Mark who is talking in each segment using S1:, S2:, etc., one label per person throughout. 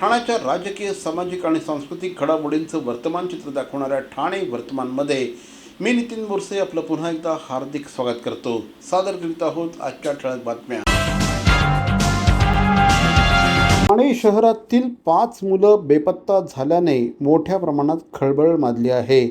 S1: ठाण्याच्या राजकीय सामाजिक आणि सांस्कृतिक घडामोडींचं वर्तमान चित्र दाखवणाऱ्या ठाणे वर्तमानमध्ये मी नितीन बोरसे आपलं पुन्हा एकदा हार्दिक स्वागत करतो. सादर करीत आहोत आजच्या ठळक बातम्या. ठाणे शहरातील पाच मुलं बेपत्ता झाल्याने मोठ्या प्रमाणात खळबळ माजली आहे.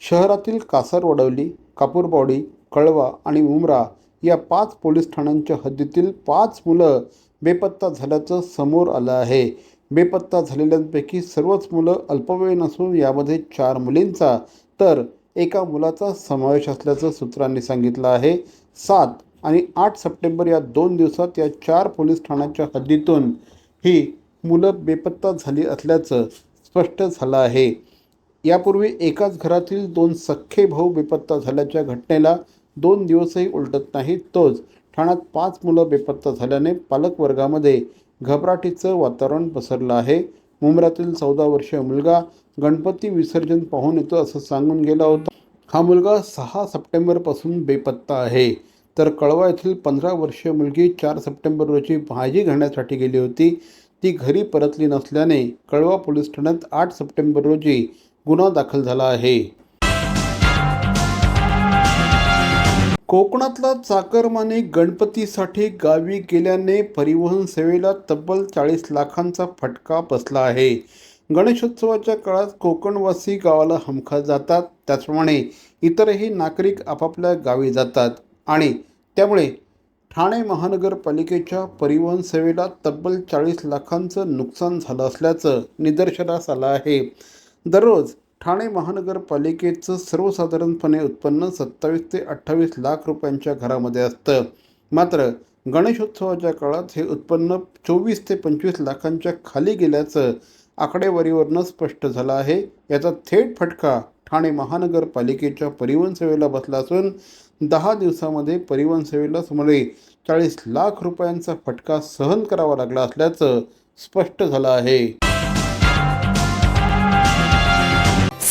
S1: शहरातील कासरवडवली कापूरबावडी कळवा आणि उमरा या पाच पोलीस ठाण्यांच्या हद्दीतील पाच मुलं बेपत्ता झाल्याचं समोर आलं आहे. बेपत्ता झालेल्यांपैकी सर्वच मुलं अल्पवयीन असून यामध्ये चार मुलींचा तर एका मुलाचा समावेश असल्याचं सूत्रांनी सांगितलं आहे. सात आणि आठ सप्टेंबर या दोन दिवसात या चार पोलीस ठाण्याच्या हद्दीतून ही मुलं बेपत्ता झाली असल्याचं स्पष्ट झालं आहे. यापूर्वी एकाच घरातील दोन सख्खे भाऊ बेपत्ता झाल्याच्या घटनेला दोन दिवसही उलटत नाही. तोच ठाण्यात पाच मुलं बेपत्ता झाल्याने पालकवर्गामध्ये घबराटीचं वातावरण पसरलं आहे. मुंब्र्यातील चौदा वर्षीय मुलगा गणपती विसर्जन पाहून येतो असं सांगून गेला होता. हा मुलगा सहा सप्टेंबरपासून बेपत्ता आहे. तर कळवा येथील पंधरा वर्षीय मुलगी चार सप्टेंबर रोजी भाजी घेण्यासाठी गेली होती. ती घरी परतली नसल्याने कळवा पोलीस ठाण्यात आठ सप्टेंबर रोजी गुन्हा दाखल झाला आहे. कोकणातला चाकरमाने गणपतीसाठी गावी गेल्याने परिवहन सेवेला तब्बल चाळीस लाखांचा फटका बसला आहे. गणेशोत्सवाच्या काळात कोकणवासी गावाला हमखास जातात. त्याचप्रमाणे इतरही नागरिक आपापल्या गावी जातात आणि त्यामुळे ठाणे महानगरपालिकेच्या परिवहन सेवेला तब्बल चाळीस लाखांचं नुकसान झालं असल्याचं निदर्शनास आलं आहे. दररोज ठाणे महानगरपालिकेचं सर्वसाधारणपणे उत्पन्न सत्तावीस ते अठ्ठावीस लाख रुपयांच्या घरामध्ये असतं. मात्र गणेशोत्सवाच्या काळात हे उत्पन्न चोवीस ते पंचवीस लाखांच्या खाली गेल्याचं आकडेवारीवरनं स्पष्ट झालं आहे. याचा थेट फटका ठाणे महानगरपालिकेच्या परिवहन सेवेला बसला असून दहा दिवसामध्ये परिवहन सेवेला सुमारे चाळीस लाख रुपयांचा फटका सहन करावा लागला असल्याचं स्पष्ट झालं आहे.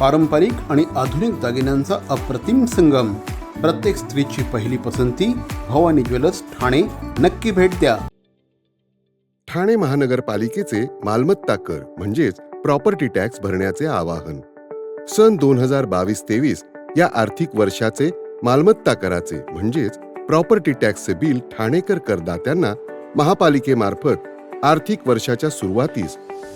S1: पारंपरिक आणि आधुनिक दागिन्यांचा अप्रतिम संगम. प्रत्येक स्त्रीची पहिली पसंती भवानी ज्वेलर्स ठाणे. नक्की भेट द्या.
S2: ठाणे महानगरपालिकेचे मालमत्ता कर म्हणजेच प्रॉपर्टी टॅक्स भरण्याचे आवाहन. सन दोन हजार बावीस तेवीस या आर्थिक वर्षाचे मालमत्ता कराचे म्हणजेच प्रॉपर्टी टॅक्सचे बिल ठाणेकर करदात्यांना महापालिकेमार्फत आर्थिक वर्षाच्या सुरुवातीस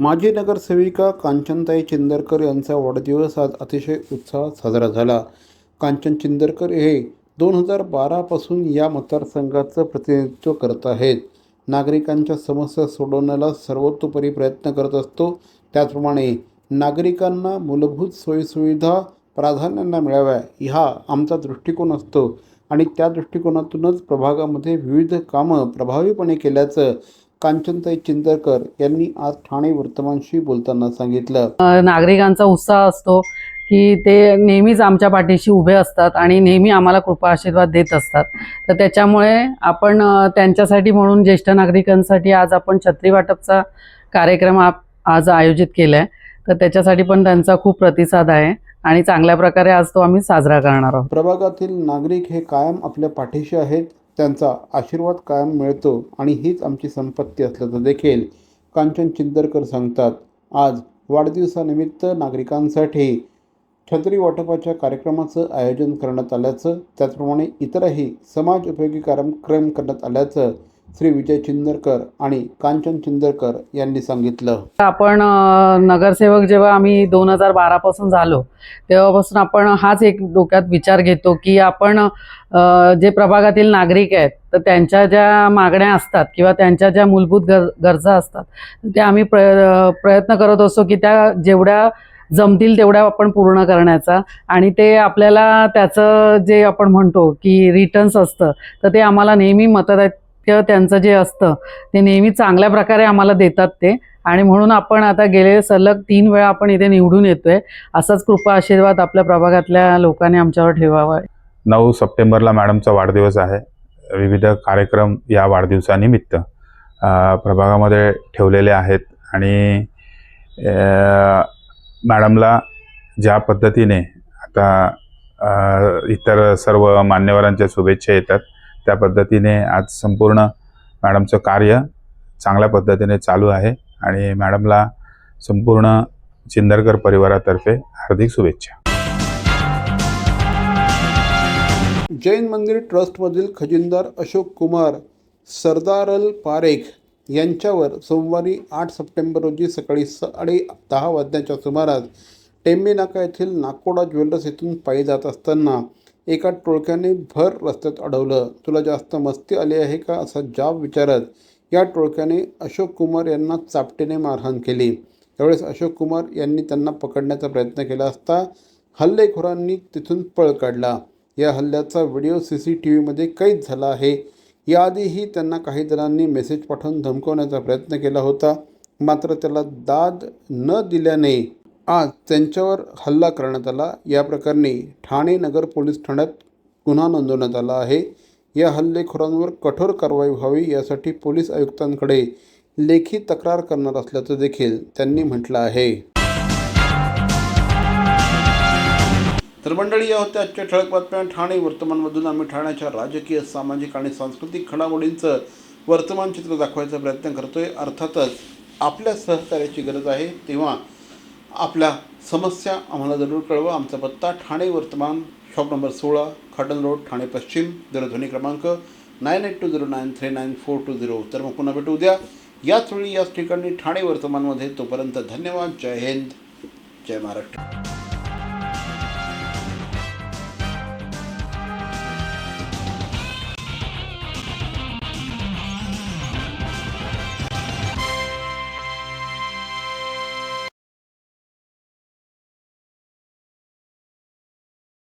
S1: माजी नगरसेविका कांचनताई चिंदरकर यांचा वाढदिवस आज अतिशय उत्साहात साजरा झाला. कांचन चिंदरकर हे दोन हजार बारापासून या मतदारसंघाचं प्रतिनिधित्व करत आहेत. नागरिकांच्या समस्या सोडवण्याला सर्वतोपरी प्रयत्न करत असतो. त्याचप्रमाणे नागरिकांना मूलभूत सोयीसुविधा प्राधान्यानं मिळाव्या हा आमचा दृष्टिकोन असतो. आणि त्या दृष्टिकोनातूनच प्रभागामध्ये विविध कामं प्रभावीपणे केल्याचं कांचनताई चिंतरकर यांनी आज ठाणे वर्तमानशी बोलताना सांगितलं.
S3: नागरिकांचा उत्साह असतो की ते नेहमीच आमच्या पाठीशी उभे असतात आणि नेहमी आम्हाला कृपा आशीर्वाद देत असतात. तर त्याच्यामुळे आपण त्यांच्यासाठी म्हणून ज्येष्ठ नागरिकांसाठी आज आपण छत्री वाटपचा कार्यक्रम आप आज आयोजित केला आहे तर त्याच्यासाठी पण त्यांचा खूप प्रतिसाद आहे आणि चांगल्या प्रकारे आज तो आम्ही साजरा करणार आहोत.
S1: प्रभागातील नागरिक हे कायम आपल्या पाठीशी आहेत. त्यांचा आशीर्वाद कायम मिळतो आणि हीच आमची संपत्ती असल्याचं देखील कांचन चिंदरकर सांगतात. आज वाढदिवसानिमित्त नागरिकांसाठी छत्री वाटपाच्या कार्यक्रमाचं आयोजन करण्यात आल्याचं त्याचप्रमाणे इतरही समाज उपयोगी कार्यक्रम करण्यात आल्याचं श्री विजय चिंदरकर आणि कांचन चिंदरकर यांनी सांगितलं.
S3: आपण नगरसेवक जेव्हा आम्ही दोन हजार बारापासून झालो तेव्हापासून आपण हाच एक डोक्यात विचार घेतो की आपण जे प्रभागातील नागरिक आहेत तर त्यांच्या ज्या मागण्या असतात किंवा त्यांच्या ज्या मूलभूत गर गरजा असतात त्या आम्ही प्रय प्रयत्न करत असतो की त्या जेवढ्या जमतील तेवढ्या आपण पूर्ण करण्याचा आणि ते आपल्याला त्याचं जे आपण म्हणतो की रिटर्न्स असतं तर ते आम्हाला नेहमी मतदार वाक्य त्यांचं जे असतं ते नेहमी चांगल्या प्रकारे आम्हाला देतात ते. आणि म्हणून आपण आता गेले सलग तीन वेळा आपण इथे निवडून येतोय. असाच कृपा आशीर्वाद आपल्या प्रभागातल्या लोकांनी आमच्यावर ठेवावा.
S4: नऊ सप्टेंबरला मॅडमचा वाढदिवस आहे. विविध कार्यक्रम या वाढदिवसानिमित्त प्रभागामध्ये ठेवलेले आहेत. आणि मॅडमला ज्या पद्धतीने आता इतर सर्व मान्यवरांच्या शुभेच्छा येतात त्या पद्धतीने आज संपूर्ण मॅडमचं कार्य चांगल्या पद्धतीने चालू आहे आणि मॅडमला संपूर्ण चिंदरकर परिवारातर्फे हार्दिक शुभेच्छा.
S1: जैन मंदिर ट्रस्टमधील खजिनदार अशोक कुमार सरदारल पारेख यांच्यावर सोमवारी आठ सप्टेंबर रोजी सकाळी साडे दहा वाजण्याच्या सुमारास टेंबे नाका येथील नाकोडा ज्वेलर्स येथून पायी जात असताना एका टोळक्याने भर रस्त्यात अडवलं. तुला जास्त मस्ती आली आहे का? असा जाब विचारत या टोळक्याने अशोक कुमार यांना चापटीने मारहाण केली. त्यावेळेस अशोक कुमार यांनी त्यांना पकडण्याचा प्रयत्न केला असता हल्लेखोरांनी तिथून पळ काढला. या हल्ल्याचा व्हिडिओ सी सी टी व्हीमध्ये कैद झाला आहे. याआधीही त्यांना काही जणांनी मेसेज पाठवून धमकवण्याचा प्रयत्न केला होता. मात्र त्याला दाद न दिल्याने आज त्यांच्यावर हल्ला करण्यात आला. या प्रकरणी ठाणे नगर पोलीस ठाण्यात गुन्हा नोंदवण्यात आला आहे. या हल्लेखोरांवर कठोर कारवाई व्हावी यासाठी पोलीस आयुक्तांकडे लेखी तक्रार करणार असल्याचं देखील त्यांनी म्हटलं आहे. तर मंडळी या होत्या आजच्या ठळक बातम्या. ठाणे वर्तमानमधून आम्ही ठाण्याच्या राजकीय सामाजिक आणि सांस्कृतिक घडामोडींचं वर्तमान चित्र दाखवायचा प्रयत्न करतोय. अर्थातच आपल्या सहकार्याची गरज आहे. तेव्हा आपल्या समस्या आम्हाला जरूर कळवा. आमचा पत्ता ठाणे वर्तमान शॉप नंबर सोळा खाटन रोड ठाणे पश्चिम दूरध्वनी क्रमांक nine eight two zero nine three nine four two zero. तर मग पुन्हा भेटू उद्या. याच वेळी याच ठिकाणी ठाणे वर्तमानमध्ये. तोपर्यंत धन्यवाद. जय हिंद. जय महाराष्ट्र.